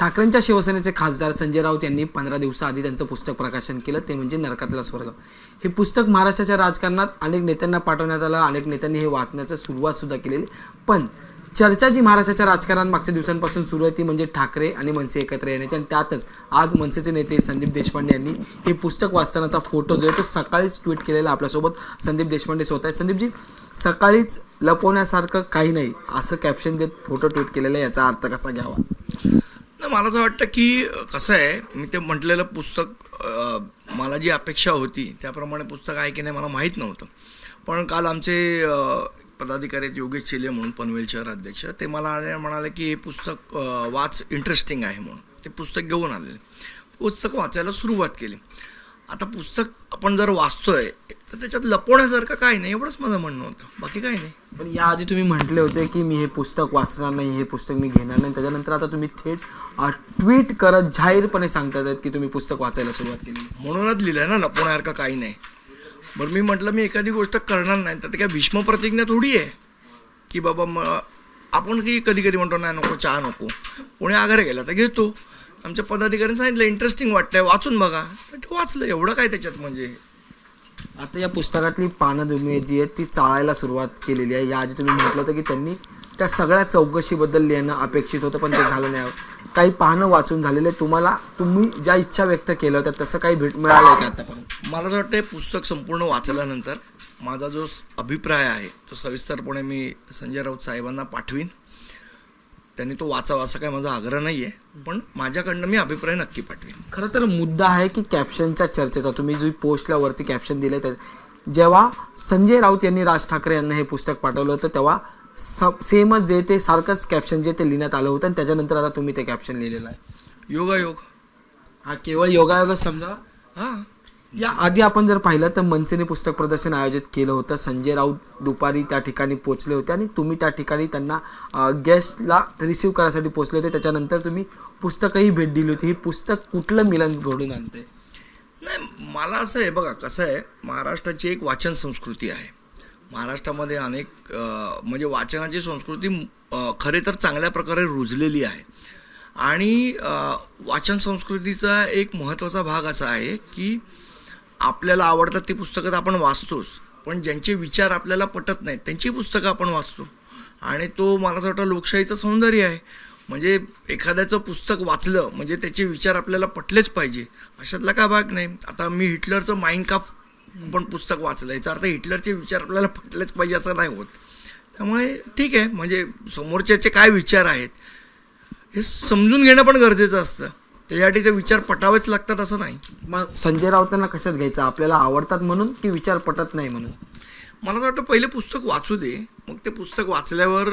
ठाकरेंच्या शिवसेनेचे खासदार संजय राऊत यांनी पंधरा दिवसाआधी त्यांचं पुस्तक प्रकाशन केलं ते म्हणजे नरकातला स्वर्ग. हे पुस्तक महाराष्ट्राच्या राजकारणात अनेक नेत्यांना पाठवण्यात आलं अनेक नेत्यांनी हे वाचण्याचं सुरुवातसुद्धा केलेली. पण चर्चा जी महाराष्ट्राच्या राजकारणात मागच्या दिवसांपासून सुरू आहे ती म्हणजे ठाकरे आणि मनसे एकत्र येण्याची आणि त्यातच आज मनसेचे नेते संदीप देशपांडे यांनी हे पुस्तक वाचतानाचा फोटो जो आहे तो सकाळीच ट्विट केलेला आपल्यासोबत संदीप देशपांडे स्वतः आहेत. संदीपजी सकाळीच लपवण्यासारखं काही नाही असं कॅप्शन देत फोटो ट्विट केलेलं आहे याचा अर्थ कसा घ्यावा? मला असं वाटतं की कसं आहे मी ते म्हटलेलं पुस्तक मला जी अपेक्षा होती त्याप्रमाणे पुस्तक आहे की नाही मला माहीत नव्हतं. पण काल आमचे पदाधिकारी आहेत योगेश चिले म्हणून पनवेल शहर अध्यक्ष ते मला आले म्हणाले की हे पुस्तक वाच इंटरेस्टिंग आहे म्हणून. ते पुस्तक घेऊन आलेले. पुस्तक वाचायला सुरुवात केली. आता पुस्तक आपण जर वाचतोय तर त्याच्यात लपवण्यासारखं काही नाही एवढंच माझं म्हणणं होतं. बाकी काही नाही. पण याआधी तुम्ही म्हटले होते की मी हे पुस्तक वाचणार नाही हे पुस्तक मी घेणार नाही. त्याच्यानंतर आता तुम्ही थेट ट्विट करत जाहीरपणे सांगतात आहेत की तुम्ही पुस्तक वाचायला सुरुवात केली. म्हणूनच लिहिलं आहे ना लपवण्यासारखं काही नाही. बरं मी म्हटलं मी एखादी गोष्ट करणार नाही तर ते काय भीष्म प्रतिज्ञा थोडी आहे? की बाबा मग आपण की कधी कधी म्हणतो नाही नको चहा नको. कोणी आग्रह गेला तर घेतो. आमच्या पदाधिकाऱ्यांनी सांगितलं इंटरेस्टिंग वाटतंय वाचून बघा. ते वाचलं एवढं काय त्याच्यात म्हणजे? आता या पुस्तकातली पानं तुम्ही जी आहेत ती चाळायला सुरुवात केलेली आहे. याआधी तुम्ही म्हटलं होतं की त्यांनी त्या सगळ्या चौकशीबद्दल लिहिणं अपेक्षित होतं पण ते झालं नाही. काही पानं वाचून झालेले तुम्हाला तुम्ही ज्या इच्छा व्यक्त केल्या होत्या तसं काही भेट मिळालं आहे का आतापर्यंत? मला असं वाटतं पुस्तक संपूर्ण वाचल्यानंतर माझा जो अभिप्राय आहे तो सविस्तरपणे मी संजय राऊत साहेबांना पाठवीन. त्यांनी तो वाचावा असा काही माझा आग्रह नाही आहे पण माझ्याकडनं मी अभिप्राय नक्की पाठवीन. खरं तर मुद्दा आहे की कॅप्शनच्या चर्चेचा. तुम्ही जो पोस्टला वरती कॅप्शन दिले तर जेव्हा संजय राऊत यांनी राज ठाकरे यांना हे पुस्तक पाठवलं होतं तेव्हा सेमच जे ते सारखंच कॅप्शन जे ते लिहिण्यात आलं होतं आणि त्याच्यानंतर आता तुम्ही ते कॅप्शन लिहिलेलं आहे. योगायोग. हा केवळ योगायोगच समजा या आधी आपण जर पाहिलं तर मनसेने पुस्तक प्रदर्शन आयोजित केलं होतं. संजय राऊत दुपारी त्या ठिकाणी पोचले होते आणि तुम्ही त्या ठिकाणी त्यांना गेस्टला रिसीव करायसाठी पोचले होते. त्याच्यानंतर तुम्ही पुस्तकही भेट दिली होती. ही पुस्तक कुठलं मिलन घडून आणते नाही मला असं आहे बघा कसं आहे महाराष्ट्राची एक वाचन संस्कृती आहे. महाराष्ट्रामध्ये अनेक म्हणजे वाचनाची संस्कृती खरे तर चांगल्या प्रकारे रुजलेली आहे. आणि वाचन संस्कृतीचा एक महत्त्वाचा भाग असा आहे की आपल्याला आवडतात ती पुस्तकं तर आपण वाचतोच. पण ज्यांचे विचार आपल्याला पटत नाहीत त्यांची पुस्तकं आपण वाचतो. आणि तो मला असं वाटतं लोकशाहीचं सौंदर्य आहे. म्हणजे एखाद्याचं पुस्तक वाचलं म्हणजे त्याचे विचार आपल्याला पटलेच पाहिजे. अशातला काय भाग नाही. आता मी हिटलरचं माइंड काफ पण पुस्तक वाचलं. याचा अर्थ हिटलरचे विचार आपल्याला पटलेच पाहिजे असं नाही होत. त्यामुळे ठीक आहे. म्हणजे समोरच्याचे काय विचार आहेत हे समजून घेणं पण गरजेचं असतं. त्याच्यासाठी ते विचार पटावेच लागतात असं नाही. मग संजय राऊतांना कशात घ्यायचं? आपल्याला आवडतात म्हणून की विचार पटत नाही म्हणून? मला असं वाटतं पहिले पुस्तक वाचू दे. मग ते पुस्तक वाचल्यावर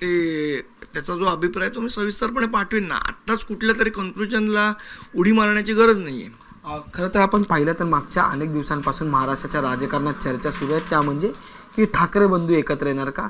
ते त्याचा जो अभिप्राय तो मी सविस्तरपणे पाठवीन ना. आत्ताच कुठल्या तरी कन्क्लुजनला उडी मारण्याची गरज नाही आहे खरं तर आपण पाहिलं तर मागच्या अनेक दिवसांपासून महाराष्ट्राच्या राजकारणात चर्चा सुरू आहे. त्या म्हणजे की ठाकरे बंधू एकत्र येणार का?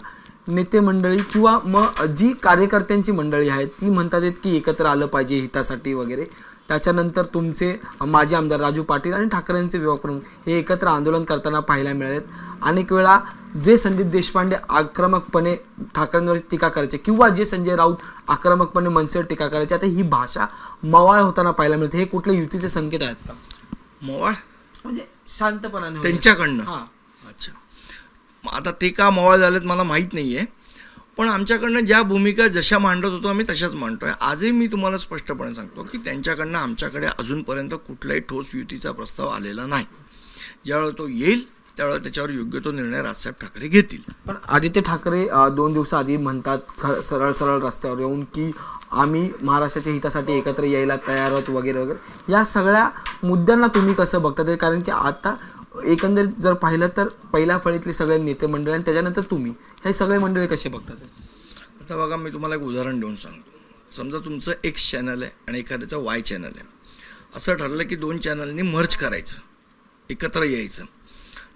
नेते मंडळी किंवा मग जी कार्यकर्त्यांची मंडळी आहेत ती म्हणतात आहेत की एकत्र आलं पाहिजे हितासाठी वगैरे. त्याच्यानंतर तुमचे माजी आमदार राजू पाटील आणि ठाकरेंचे विभाग प्रमुख हे एकत्र आंदोलन करताना पाहायला मिळालेत. अनेक वेळा जे संदीप देशपांडे आक्रमकपणे ठाकरेंवर टीका करायचे किंवा जे संजय राऊत आक्रमकपणे मनसेवर टीका करायचे आता ही भाषा मवाळ होताना पाहायला मिळते. हे कुठले युतीचे संकेत आहेत का? मवाळ? म्हणजे शांतपणाने. त्यांच्याकडनं? हा. अच्छा. आता ते का मवाळ झालेत मला माहीत नाही आहे पण आमच्याकडनं ज्या भूमिका जशा मांडत होतो आम्ही तशाच मांडतो आहे आजही मी तुम्हाला स्पष्टपणे सांगतो की त्यांच्याकडनं आमच्याकडे अजूनपर्यंत कुठलाही ठोस युतीचा प्रस्ताव आलेला नाही. ज्यावेळेला तो येईल त्यावेळेला त्याच्यावर योग्य तो निर्णय राजसाहेब ठाकरे घेतील. पण आदित्य ठाकरे दोन दिवसाआधी म्हणतात सरळ सरळ रस्त्यावर येऊन की आम्ही महाराष्ट्राच्या हितासाठी एकत्र यायला तयार आहोत वगैरे वगैरे. या सगळ्या मुद्द्यांना तुम्ही कसं बघता? ते कारण की आता एकंदरीत जर पाहिलं तर पहिल्या फळीतले सगळे नेते मंडळी आणि त्याच्यानंतर तुम्ही हे सगळे मंडळी कसे बघतात? आता बघा मी तुम्हाला एक उदाहरण देऊन सांगतो. समजा तुमचं एक्स चॅनल आहे आणि एखाद्याचं वाय चॅनल आहे. असं ठरलं की दोन चॅनलनी मर्ज करायचं एकत्र यायचं.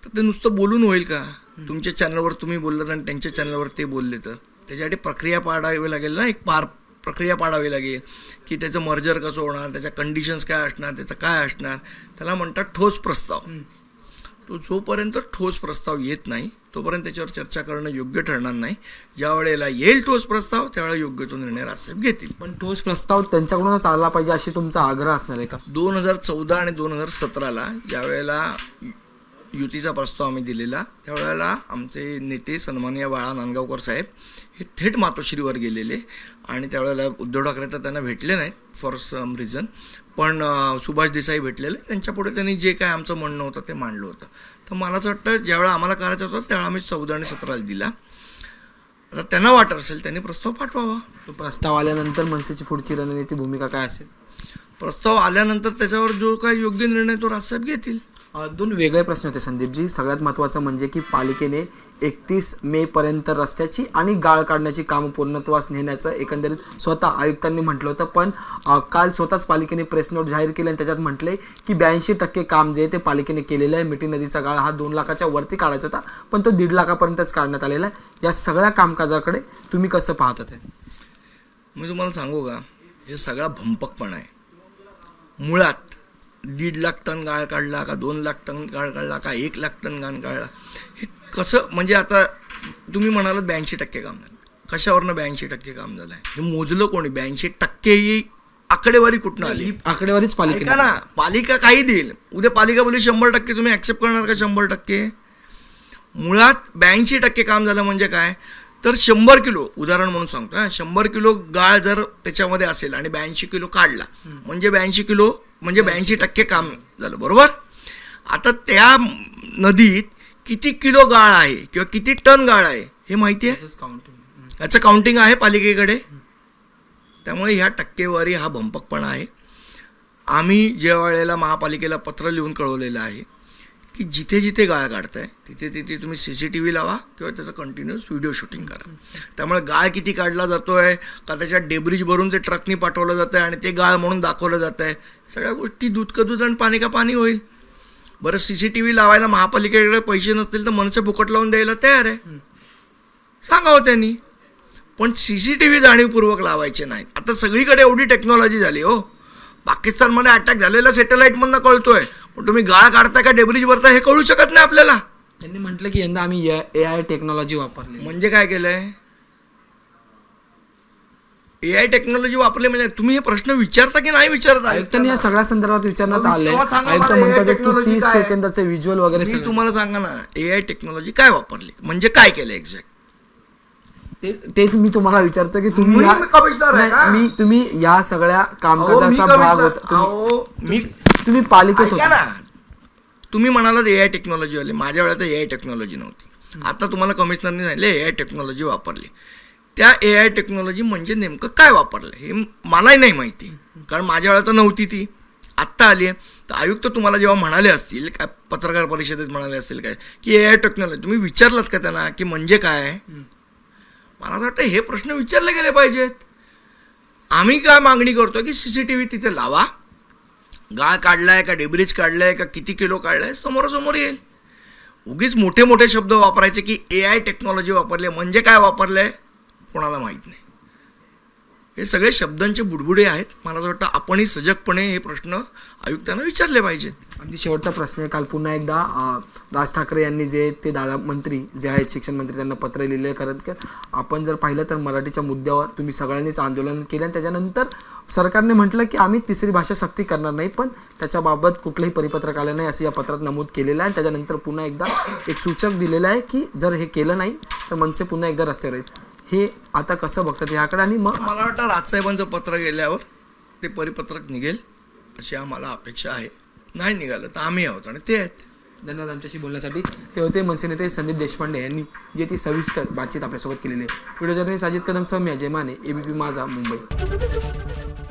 तर ते नुसतं बोलून होईल का? तुमच्या चॅनलवर तुम्ही बोललात आणि त्यांच्या चॅनलवर ते बोलले तर. त्याच्यासाठी प्रक्रिया पाडावी लागेल ना एक पार प्रक्रिया पाडावी लागेल. की त्याचं मर्जर कसं होणार त्याच्या कंडिशन्स काय असणार त्याचं काय असणार? त्याला म्हणतात ठोस प्रस्ताव. तो जोपर्यंत ठोस प्रस्ताव येत नाही तोपर्यंत त्याच्यावर चर्चा करणं योग्य ठरणार नाही. ज्या वेळेला येईल ठोस प्रस्ताव त्यावेळेला योग्य तो निर्णय राजसाहेब घेतील. पण ठोस प्रस्ताव त्यांच्याकडूनच आला पाहिजे अशी तुमचा आग्रह असणार आहे का? दोन हजार चौदा आणि दोन हजार सतराला ज्यावेळेला युतीचा प्रस्ताव आम्ही दिलेला. त्यावेळेला आमचे नेते सन्माननीय बाळा नांदगावकर साहेब हे थेट मातोश्रीवर गेलेले. आणि त्यावेळेला उद्धव ठाकरे तर त्यांना भेटले नाहीत फॉर सम रिझन पण सुभाष देसाई भेटलेले. त्यांच्यापुढे त्यांनी जे काय आमचं म्हणणं होतं ते मांडलं होतं. तर मला असं वाटतं ज्यावेळेला आम्हाला करायचं होतं त्यावेळेला आम्ही चौदा आणि सतराला दिला. आता त्यांना वाटत असेल त्यांनी प्रस्ताव पाठवावा. तो प्रस्ताव आल्यानंतर मनसेची पुढची रणनीती भूमिका काय असेल? प्रस्ताव आल्यानंतर त्याच्यावर जो काय योग्य निर्णय तो राजसाहेब घेतील. दोन वेगळे प्रश्न होते संदीपजी. सगळ्यात महत्त्वाचं म्हणजे की पालिकेने एकतीस मे पर्यंत रस्त्याची आणि गाळ काढण्याची कामं पूर्णत्वास नेण्याचं एकंदरीत स्वतः आयुक्तांनी म्हटलं होतं. पण काल स्वतःच पालिकेने प्रेस नोट जाहीर केली आणि त्याच्यात म्हटले की ब्याऐंशी टक्के काम जे ते पालिकेने केलेलं आहे. मिठी नदीचा गाळ हा दोन लाखाच्या वरती काढायचा होता पण तो दीड लाखापर्यंतच काढण्यात आलेला आहे. या सगळ्या कामकाजाकडे तुम्ही कसं पाहत ते मी तुम्हाला सांगू का? हे सगळा भंपकपणा आहे. मुळात दीड लाख टन गाळ काढला का दोन लाख टन गाळ काढला का एक लाख टन गाळ काढला? हे कसं म्हणजे आता तुम्ही म्हणालात ब्याऐंशी टक्के काम झालं. कशावरनं ब्याऐंशी टक्के काम झालं आहे हे मोजलं कोणी? ब्याऐंशी टक्के ही आकडेवारी कुठनं आली? आकडेवारीच ऐका पालिकेने ना पालिका काही देईल. उद्या पालिका बोली शंभर टक्के तुम्ही ॲक्सेप्ट करणार का शंभर टक्के? मुळात ब्याऐंशी टक्के काम झालं म्हणजे काय? तर शंभर किलो उदाहरण म्हणून सांगतो हा. शंभर किलो गाळ जर त्याच्यामध्ये असेल आणि ब्याऐंशी किलो काढला म्हणजे ब्याऐंशी किलो म्हणजे ब्याऐंशी टक्के काम झालं बरोबर? आता त्या नदीत किती किलो गाळ आहे किंवा किती टन गाळ आहे हे माहिती आहे? याचं काउंटिंग आहे पालिकेकडे. त्यामुळे ह्या टक्केवारी हा भंपकपणा आहे. आम्ही ज्या वेळेला महापालिकेला पत्र लिहून कळवलेलं आहे की जिथे जिथे गाळ काढताय तिथे तिथे तुम्ही सी सी टी व्ही लावा किंवा त्याचं कंटिन्युअस व्हिडिओ शूटिंग करा. त्यामुळे गाळ किती काढला जातो आहे का त्याच्यात डेब्रिज भरून ते ट्रकनी पाठवलं जातं आहे आणि ते गाळ म्हणून दाखवलं जातं आहे सगळ्या गोष्टी दूध का दूध आणि पाणी का पाणी होईल. बरं सी सी टी व्ही लावायला महापालिकेकडे पैसे नसतील तर मनसे फुकट लावून द्यायला तयार आहे. सांगावं त्यांनी. पण सी सी टी व्ही जाणीवपूर्वक लावायचे नाहीत. आता सगळीकडे एवढी टेक्नॉलॉजी झाली हो. पाकिस्तानमध्ये अटॅक झालेला सॅटेलाईटमधनं आहे पण तुम्ही गाळ काढताय का डेब्रिज भरताय हे कळू शकत नाही आपल्याला. त्यांनी म्हटलं की यंदा आम्ही ए आय टेक्नॉलॉजी वापरली. म्हणजे काय केलंय? ए आय टेक्नॉलॉजी वापरली म्हणजे तुम्ही हे प्रश्न विचारता की नाही विचारता? आयुक्तांनी या सगळ्या संदर्भात विचारण्यात सांगा आयुक्त म्हणतात की तीस? सेकंदाचे व्हिज्युअल वगैरे मी. तुम्हाला सांगा ना ए आय टेक्नॉलॉजी काय वापरली? म्हणजे काय केलं एक्झॅक्ट तेच मी तुम्हाला विचारतो की तुम्ही या- मी तुम्ही या सगळ्या कामकाजाचा भाग होता मी तुम्ही पालिकेत ऐका होता. ना. तुम्ही म्हणालात ए आय टेक्नॉलॉजी वाले. माझ्या वेळेत ए आय टेक्नॉलॉजी नव्हती. आता तुम्हाला कमिशनरने सांगितले ए आय टेक्नॉलॉजी वापरली. त्या ए आय टेक्नॉलॉजी म्हणजे नेमकं काय वापरलं? हे मलाही नाही माहिती. कारण माझ्या वेळेत तर नव्हती ती. आत्ता आली आहे. तर आयुक्त तुम्हाला जेव्हा म्हणाले असतील काय पत्रकार परिषदेत म्हणाले असतील काय की ए आय टेक्नॉलॉजी तुम्ही विचारलात का त्यांना की म्हणजे काय? मला असं वाटतं हे प्रश्न विचारले गेले पाहिजेत. आम्ही काय मागणी करतो की सी सी टी व्ही तिथे लावा. गाळ काढलाय का डेब्रिज काढलाय का किती किलो काढलाय? समोरासमोर येईल. उगीच मोठे मोठे शब्द वापरायचे की ए आय टेक्नॉलॉजी वापरले. म्हणजे काय वापरलंय? कोणाला माहीत नाही. हे सगळे शब्दांचे बुडबुडे आहेत. मला असं वाटतं आपणही सजगपणे हे प्रश्न आयुक्तांना विचारले पाहिजेत. अगदी शेवटचा प्रश्न आहे. काल पुन्हा एकदा राज ठाकरे यांनी जे ते दादा मंत्री जे आहेत शिक्षण मंत्री त्यांना पत्र लिहिले करत की आपण जर पाहिलं तर मराठीच्या मुद्द्यावर तुम्ही सगळ्यांनीच आंदोलन केलं आणि त्याच्यानंतर सरकारने म्हटलं की आम्ही तिसरी भाषा सक्ती करणार नाही पण त्याच्याबाबत कुठलंही परिपत्रक आलं नाही असं या पत्रात नमूद केलेलं आहे. आणि त्याच्यानंतर पुन्हा एकदा एक सूचक दिलेलं आहे की जर हे केलं नाही तर मनसे पुन्हा एकदा रस्त्यावर येईल हे आता कसं बघतात ह्याकडे आणि मग मला वाटतं राजसाहेबांचं पत्र गेल्यावर ते परिपत्रक निघेल अशी आम्हाला अपेक्षा आहे. नाही निघालं तर आम्ही आहोत आणि ते आहेत. धन्यवाद आमच्याशी बोलण्यासाठी. ते होते मनसे नेते संदीप देशपांडे यांनी जी ती सविस्तर बातचीत आपल्यासोबत केलेली आहे. व्हिडिओ जर्नलिस्ट अजित कदम सौम्य अजय माने एबीपी माझा मुंबई.